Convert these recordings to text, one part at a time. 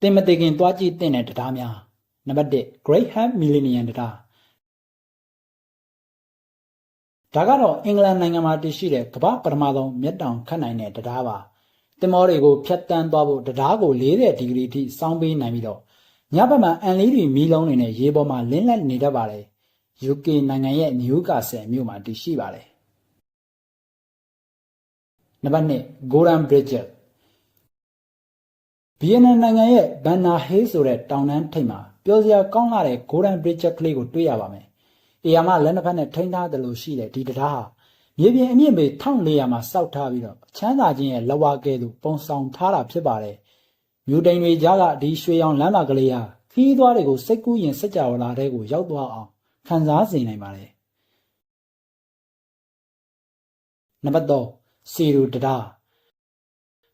တင်မတေခင်သွားကြည့်တဲ့တဲ့တရားများနံပါတ်1 Great Ham Millennium တရားဒါကတော့အင်္ဂလန်နိုင်ငံမှာတည်ရှိတဲ့ကမ္ဘာပထမဆုံးမြတ်တောင်ခတ်နိုင်တဲ့တရားပါတင်မောတွေကိုဖြတ်တန်းသွားဖို့တရားကို40ဒီဂရီထိစောင်းပေးနိုင်ပြီးတော့ညဘက်မှာအန်လီတွေမီးလုံးတွေနဲ့ရေပေါ်မှာလင်းလက်နေတတ်ပါတယ် UK နိုင်ငံရဲ့ Newcastle မြို့မှာတည်ရှိပါတယ်နံပါတ်2 Golden Bridge ဗီယက်နမ်နိုင်ငံရဲ့ဘန်နာဟေးဆိုတဲ့တောင်တန်းထိပ်မှာပျော်စရာကောင်းလာတဲ့ Golden Bridge ကလေးကိုတွေ့ရပါမယ်။အေယာမလက်နှစ်ဖက်နဲ့ထိန်းထားတယ်လို့ရှိတဲ့ဒီတရားဟာမြေပြင်အမြင့်ပေ1400မှာစောက်ထားပြီးတော့ချမ်းသာခြင်းရဲ့လက်ဝါးကဲသို့ပုံဆောင်ထားတာဖြစ်ပါတယ်။မြူတိန်တွေကြားကဒီရွှေရောင်လမ်းမကလေးဟာခီးသွားတွေကိုစိတ်ကူးရင်စက်ကြဝဠာတဲ့ကိုရောက်သွားအောင်ခံစားစေနိုင်ပါတယ်။နံပါတ်3စီရူတရား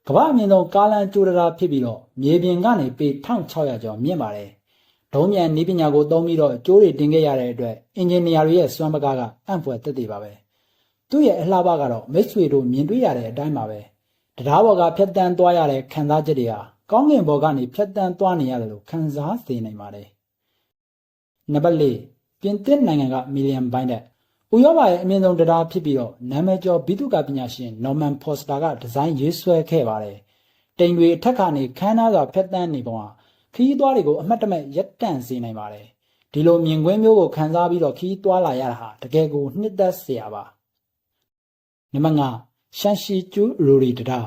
ကမ္ဘာအမြင့်ဆုံးကားလမ်းကျိုးတရားဖြစ်ပြီးတော့မြေပြင်ကနေပေ1600ကျော်မြင့်ပါတယ်။ဒုံးမြန်နည်းပညာကိုသုံးပြီးတော့ကျိုးတွေတင်ခဲ့ရတဲ့အတွက်အင်ဂျင်နီယာတွေရဲ့စွမ်းပကားကအံ့ဖွယ်သက်သေပါပဲ။သူ့ရဲ့အလှပကတော့မိတ်ဆွေတို့မြင်တွေ့ရတဲ့အတိုင်းပါပဲ။တရားဘော်ကဖြတ်တန်းသွားရတဲ့ခံစားချက်တွေဟာကောင်းကင်ဘော်ကနေဖြတ်တန်းသွားနေရတယ်လို့ခံစားစေနိုင်ပါတယ်။နံပါတ်၄ပြင်သစ်နိုင်ငံကမီလီယံဘိုင်းတဲ့ ဥရောပရဲ့အမြင့်ဆုံးတရားဖြစ်ပြီးတော့နာမည်ကျော်ဘိတုကပညာရှင်နော်မန်ဖော်စတာကဒီဇိုင်းရေးဆွဲခဲ့ပါတယ်။တိမ်တွေအထက်ကနေခန်းနာစွာဖြတ်တန်းနေပုံဟာခီးသွားတွေကိုအမှတ်တမဲ့ရက်တန့်စေနိုင်ပါတယ်။ဒီလိုမြင်ကွင်းမျိုးကိုခံစားပြီးတော့ခီးသွားလာရတာဟာတကယ်ကိုနှစ်သက်စရာပါ။နံပါတ်5ရှန်ရှီကျူရိုရီတရား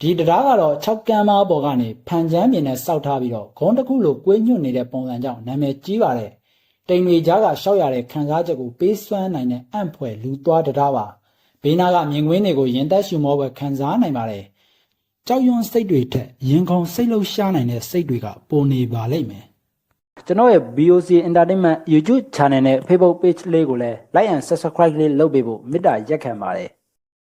ဒီတရားကတော့6ကမ်းမပေါ်ကနေဖန်ချမ်းမြင်နဲ့စောက်ထားပြီးတော့ဂုံးတစ်ခုလိုကွေးညွတ်နေတဲ့ပုံစံကြောင့်နာမည်ကြီးပါတယ်။ တိမ်တွေကြားကရှောက်ရတဲ့ခံစားချက်ကိုပေးစွမ်းနိုင်တဲ့အံ့ဖွယ်လူသွားတရားပါ။ဘေးနားကမြင်ကွင်းတွေကိုရင်သက်ရှူမောပဲခံစားနိုင်ပါတယ်။ကြောက်ရွံ့စိတ်တွေထက်ရင်ခုန်စိတ်လှုပ်ရှားနိုင်တဲ့စိတ်တွေကပုံနေပါလိမ့်မယ်။ကျွန်တော်ရဲ့ BOC Entertainment YouTube Channel နဲ့ Facebook Page လေးကိုလည်း Like and Subscribe လေးလုပ်ပေးဖို့မေတ္တာရက်ခံပါတယ်။